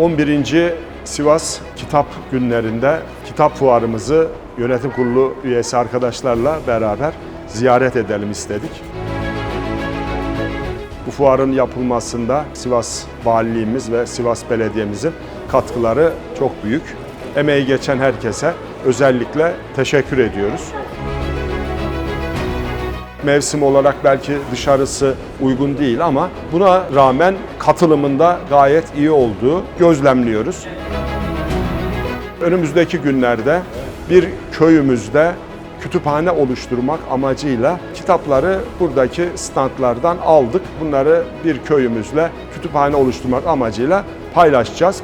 11. Sivas Kitap Günlerinde kitap fuarımızı yönetim kurulu üyesi arkadaşlarla beraber ziyaret edelim istedik. Bu fuarın yapılmasında Sivas Valiliğimiz ve Sivas Belediye'mizin katkıları çok büyük. Emeği geçen herkese özellikle teşekkür ediyoruz. Mevsim olarak belki dışarısı uygun değil ama buna rağmen katılımında gayet iyi olduğu gözlemliyoruz. Önümüzdeki günlerde bir köyümüzde kütüphane oluşturmak amacıyla kitapları buradaki standlardan aldık. Bunları bir köyümüzle kütüphane oluşturmak amacıyla paylaşacağız.